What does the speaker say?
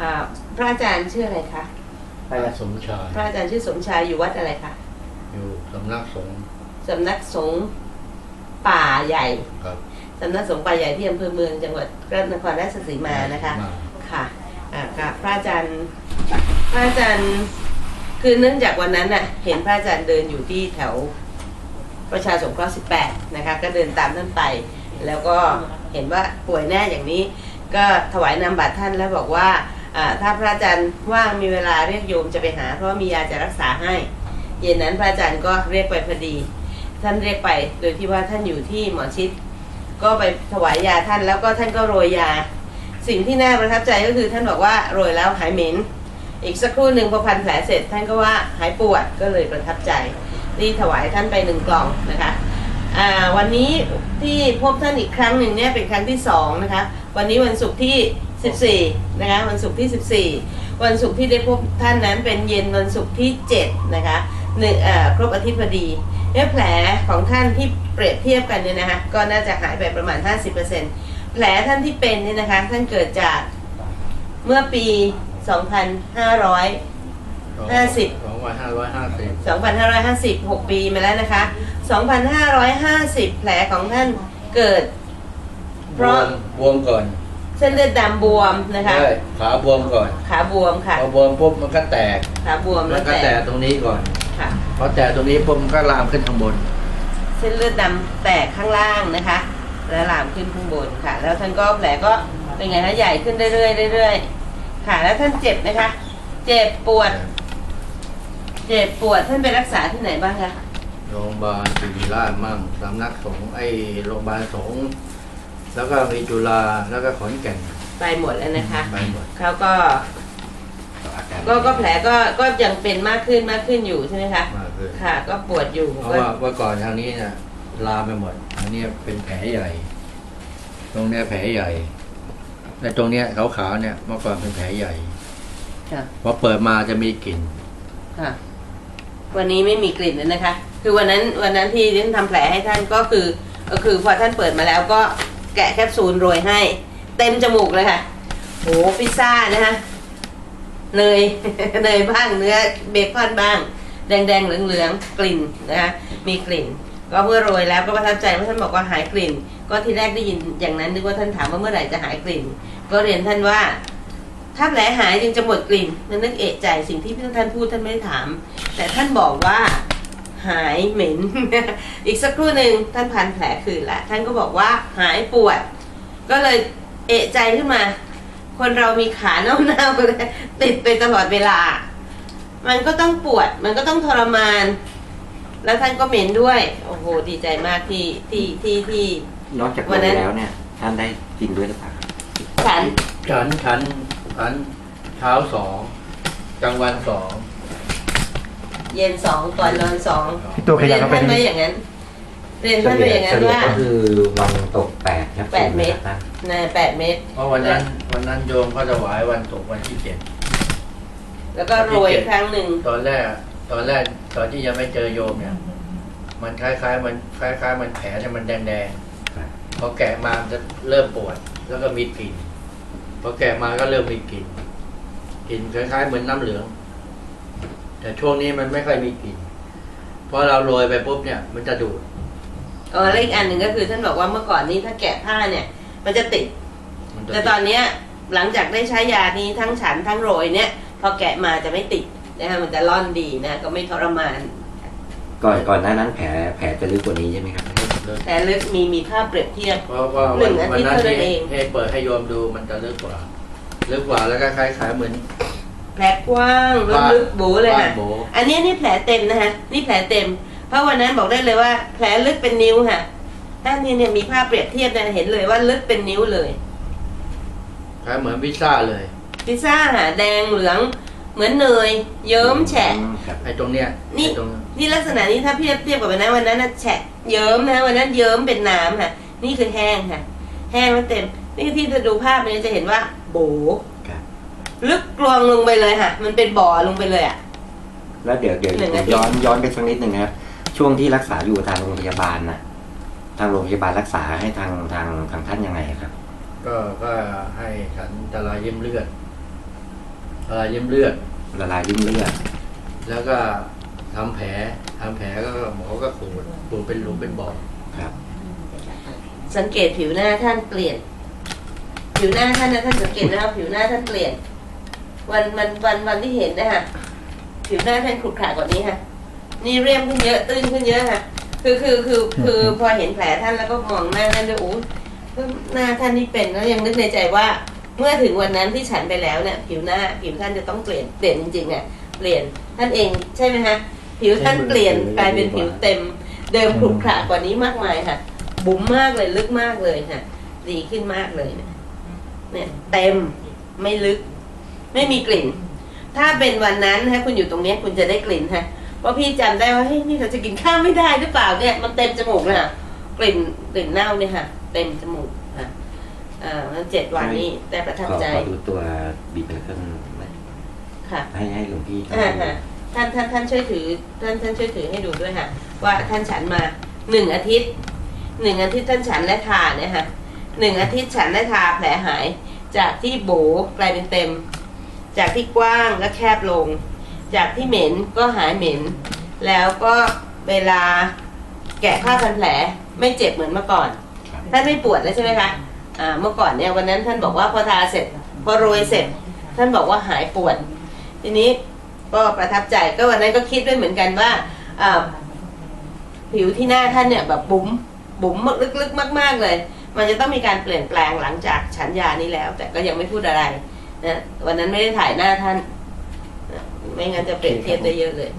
อ่าพระอาจารย์ชื่ออะไรคะ พระสมชายพระอาจารย์ชื่อสมชายอยู่วัดอะไรคะ อยู่สำนักสงฆ์สำนักสงฆ์ป่าใหญ่ ครับสำนักสงฆ์ป่าใหญ่ที่อำเภอเมืองจังหวัดพระนครราชสีมานะคะ มาค่ะอ่าค่ะ พระอาจารย์ พระอาจารย์ คือเนื่องจากวันนั้นน่ะ เห็นพระอาจารย์เดินอยู่ที่แถวประชาสงเคราะห์18 นะคะ ก็เดินตามท่านไป แล้วก็เห็นว่าป่วยแน่อย่างนี้ ก็ถวายนามบัตรท่านแล้วบอกว่าอ่า ถ้าพระอาจารย์ว่างมีเวลาเรียกโยมจะไปหา เพราะมียาจะรักษาให้ เย็นนั้นพระอาจารย์ก็เรียกไปพอดี ท่านเรียกไปโดยที่ว่าท่านอยู่ที่หมอชิด ก็ไปถวายยาท่านแล้วก็ท่านก็โรยยา สิ่งที่น่าประทับใจก็คือท่านบอกว่าโรยแล้วหายเหม็นอีกสักครู่หนึ่งพอพันแผลเสร็จ ท่านก็ว่าหายปวดก็เลยประทับใจที่ถวายท่านไปหนึ่งกล่องนะคะวันนี้ที่พบท่านอีกครั้งหนึ่งเนี่ยเป็นครั้งที่สองนะคะ วันนี้วันศุกร์ที่ 14 นะคะ วันศุกร์ที่ 14 วันศุกร์ที่ได้พบท่านนั้นเป็นเย็นวันศุกร์ที่ 7 นะคะหนึ่งเอ่อครบอาทิตย์พอดีเนี่ยแผลของท่านที่เปรียบเทียบกันเนี่ยนะคะก็น่าจะหายไปประมาณ 50%แผลท่านที่เป็นเนี่ยนะคะ ท่านเกิดจากเมื่อปี 2500ห้าสิบสองพันห้าร้อยห้าสิบ2,550 6 ปีมาแล้วนะคะ 2,550 แผลของท่านเกิด เพราะบวมก่อน เส้นเลือดดำบวมนะคะใช่ขาบวมก่อน ขาบวมค่ะ พอบวมปุ๊บมันก็แตกขาบวมมัแล้นวก็แตแตกกตรงนี้ก่อนค่ะ พอแตกตรงนี้ปุ๊บมันก็ลามขึ้นข้างบน เส้นเลือดดำแตกข้างล่างนะคะ แล้วลามขึ้นข้างบนค่ะ แล้วท่านก็แผลก็เป็นไงคะใหญ่ขึ้นเรื่อยๆเรื่อยๆค่ะ แล้วท่านเจ็บไหมคะ เจ็บปวด เจ็บปวดท่านไปรักษาที่ไหนบ้างคะ โรงพยาบาลศิริราชมั่งสำนักสงฆ์ไอ้โรงพยาบาลสงฆ์ แล้วก็มีจุฬาแล้วก็ขอนแก่นไปหมดแล้วนะคะไปหมดเขาก็ก็ก็แผลก็ก็ยังเป็นมากขึ้นมากขึ้นอยู่ใช่ไหมคะมากเลยค่ะ ก็ปวดอยู่เพราะก็ว่าเมื่อก่อนทางนี้น่ะลามไปหมดทางนี้เป็นแผลใหญ่ ตรงเนี้ยแผลใหญ่แต่ตรงเนี้ยขาวๆเนี่ยเมื่อก่อนเป็นแผลใหญ่ค่ะพอเปิดมาจะมีกลิ่นค่ะ วันนี้ไม่มีกลิ่นแล้วนะคะ คือวันนั้นวันนั้นที่ท่านทำแผลให้ท่านก็คือ ก็คือพอท่านเปิดมาแล้วก็ แกะแคปซูลโรยให้ เต็มจมูกเลยค่ะโหพิซซ่านะคะเนยเนยบ้างเนื้อเบคอนบ้าง แดงแดงๆเหลืองเหลืองๆกลิ่นนะคะมีกลิ่น ก็เมื่อโรยแล้วก็ประทับใจเพราะท่านบอกว่าหายกลิ่น ก็ที่แรกได้ยินอย่างนั้นนึกว่าท่านถามว่าเมื่อไหร่จะหายกลิ่น ก็เรียนท่านว่าถ้าแผลหายจึงจะหมดกลิ่นนั่นนึกเอะใจสิ่งที่ท่านพูดท่านไม่ได้ถาม แต่ท่านบอกว่า หายเหม็น อีกสักครู่หนึ่งท่านพันแผลคืนละท่านก็บอกว่าหายปวด ก็เลยเอะใจขึ้นมา คนเรามีขาเน่าๆติดไปตลอดเวลา มันก็ต้องปวด มันก็ต้องทรมาน แล้วท่านก็เหม็นด้วย โอ้โห ดีใจมากที่ที่ที่ที่นอกจากวันนั้นโรยแล้วเนี่ย ท่านได้กินด้วยหรือเปล่าครับฉัน ฉันฉันฉันเช้าสองกลางวันสอง เย็นสองก่อนนอนสองตัวขเรียัยนนก็เป็ท่าน นไว้อย่างนั้น เรียนเฉท่านไปลี่ยอย่างนั้เฉนลี่ยว่า ก็คือวันตกแปดครับแปดเม็ดท่านในแปดเมตร เพราะวันนั้นวันนั้นโยมก็ถวายวันศุกร์วันที่เจ็ดแล้วก็โรยครั้งหนึ่งตอนแรกตอนแรกตอนที่ยังไม่เจอโยมเนี่ย มันคล้ายๆ มันคล้าย ๆ มันแผลเนี่ยมันแดงครับๆพอแกะมามันจะเริ่มปวด แล้วก็มีกลิ่นพอแกะมาก็เริ่มมีกลิ่นกลิ่นคล้ายๆเหมือนน้ำเหลือง แต่ช่วงนี้มันไม่ค่อยมีกลิ่นเพราะเราโรยไปปุ๊บเนี่ย มันจะดูดเออแล้วอีกอันหนึ่งก็คือท่านบอกว่าเมื่อก่อนนี้ถ้าแกะผ้าเนี่ย มันจะติด มันจะแต่ตอนเนี้ยหลังจากได้ใช้ยานี้ทั้งฉันทั้งโรยเนี่ย พอแกะมาจะไม่ติดนะคะมันจะร่อนดีนะ ก็ไม่ทรมาน ก่อนก่อนหน้านั้นแผลแผลจะลึกกว่านี้ใช่ไหมครับ แต่ลึกมีมีภาพเปรียบเทียบ เพราะว่าหนึ่วันงอาทิวันตย์นั้นเท่านั้นที่เอง ให้เปิดให้โยมดูมันจะลึกกว่าลึกกว่าแล้วก็คล้ายๆเหมือน แผลกว้างแล้วลึกโบเลยบ้าค่ะนโบอันนี้นี่แผลเต็มนะคะนี่แผลเต็ม เพราะวันนั้นบอกได้เลยว่า แผลลึกเป็นนิ้วค่ะท่านนี่เนี่ยมีภาพเปรียบเทียบเนี่ยเห็นเลยว่าลึกเป็นนิ้วเลยคล้ายเหมือนพิซซ่าเลย พิซซ่าหาแดงเหลือง เหมือนเนย เยิ้มแฉะอืมครับไอ้ตรงเนี้ยนี่ ไอ้ตรงนี่ลักษณะนี้ถ้าเทียบเทียบกับวันนั้นวันนั้นน่ะแฉะเยิ้มนะวันนั้นเยิ้มเป็นน้ำค่ะ นี่คือแห้งค่ะ แห้งแล้วเต็ม นี่ที่จะดูภาพนี้จะเห็นว่าโบครับ ลึกกลวงลงไปเลยค่ะมันเป็นบ่อลงไปเลยอะ แล้วเดี๋ยวเดี๋ยวหนึ่งนาที ย้อนย้อนไปสักนิดหนึ่งนะครับช่วงที่รักษาอยู่ทางโรงพยาบาลน่ะทางโรงพยาบาลรักษาให้ทางทางทางท่านยังไงครับ ก็ก็ให้ฉันตะลายเยี่ยมเลือดอะไรยิ้มเลือด ละลายริ่มเลือดแล้วก็ทำแผลทำแผลก็หมอก็ขูดขูดเป็นหลุมเป็นบ่อครับ สังเกตผิวหน้าท่านเปลี่ยน ผิวหน้าท่านนะท่านสังเกตนะครับผิวหน้าท่านเปลี่ยน วันวันวันวันที่เห็นนะคะผิวหน้าท่านขรุขระกว่านี้ค่ะนี่เรียมขึ้นเยอะตื้นขึ้นเยอะค่ะ คือคือคือคือพอเห็นแผลท่านแล้วก็มองหน้าท่านด้วยโอ้ยหน้าท่านนี่เป็นแล้วยังนึกในใจว่าเมื่อถึงวันนั้นที่ฉันไปแล้วเนี่ยผิวหน้าผิวท่านจะต้องเปลี่ยนเปลี่ยนจริงๆอะเปลี่ยนท่านเองใช่ไหมคะผิวท่านเปลี่ยนกลายเป็นผิวเต็ม เดิมขรุขระกว่านี้มากมายค่ะ บุ๋มมากเลยลึกมากเลยค่ะดีขึ้นมากเลยเนี่ยเนี่ยเต็มไม่ลึก ไม่มีกลิ่น ถ้าเป็นวันนั้นฮะคุณอยู่ตรงเนี้ยคุณจะได้กลิ่นฮะเพราะพี่จำได้ว่าเฮ้ยนี่เราจะกินข้าวไม่ได้หรือเปล่าเนี่ย มันเต็มจมูกเลยค่ะกลิ่นกลิ่นเน่าเนี่ยค่ะเต็มจมูกค่ะอ่าเจ็ดวันนี้แต่ประทับขอใจขอดูตัวบีบเป็นเครื่องไหมค่ะให้ให้หลวงพี่อ่าฮะท่านท่านท่านช่วยถือ ท่านท่านช่วยถือให้ดูด้วยค่ะ ว่าท่านฉันมาหนึ่งอาทิตย์หนึ่งอาทิตย์ท่านฉันและทาเนี่ยค่ะหนึ่งอาทิตย์ฉันและทาแผลหาย จากที่โบกลายเป็นเต็ม จากที่กว้างก็แคบลง จากที่เหม็นก็หายเหม็น แล้วก็เวลาแกะผ้าพันแผลไม่เจ็บเหมือนเมื่อก่อนครับท่านไม่ปวดแล้วใช่ไหมคะอ่าเมื่อก่อนเนี่ยวันนั้นท่านบอกว่าพอทาเสร็จ พอโรยเสร็จ ท่านบอกว่าหายปวด ทีนี้ก็ประทับใจก็วันนั้นก็คิดด้วยเหมือนกันว่าอ่าผิวที่หน้าท่านเนี่ยแบบบุ๋มบุ๋มลึกๆมาก ๆเลย มันจะต้องมีการเปลี่ยนแปลงหลังจากฉันยานี้แล้ว แต่ก็ยังไม่พูดอะไร นะวันนั้นไม่ได้ถ่ายหน้าท่านนะไม่งั้นจะเปรียบเทียบได้เยอะเลย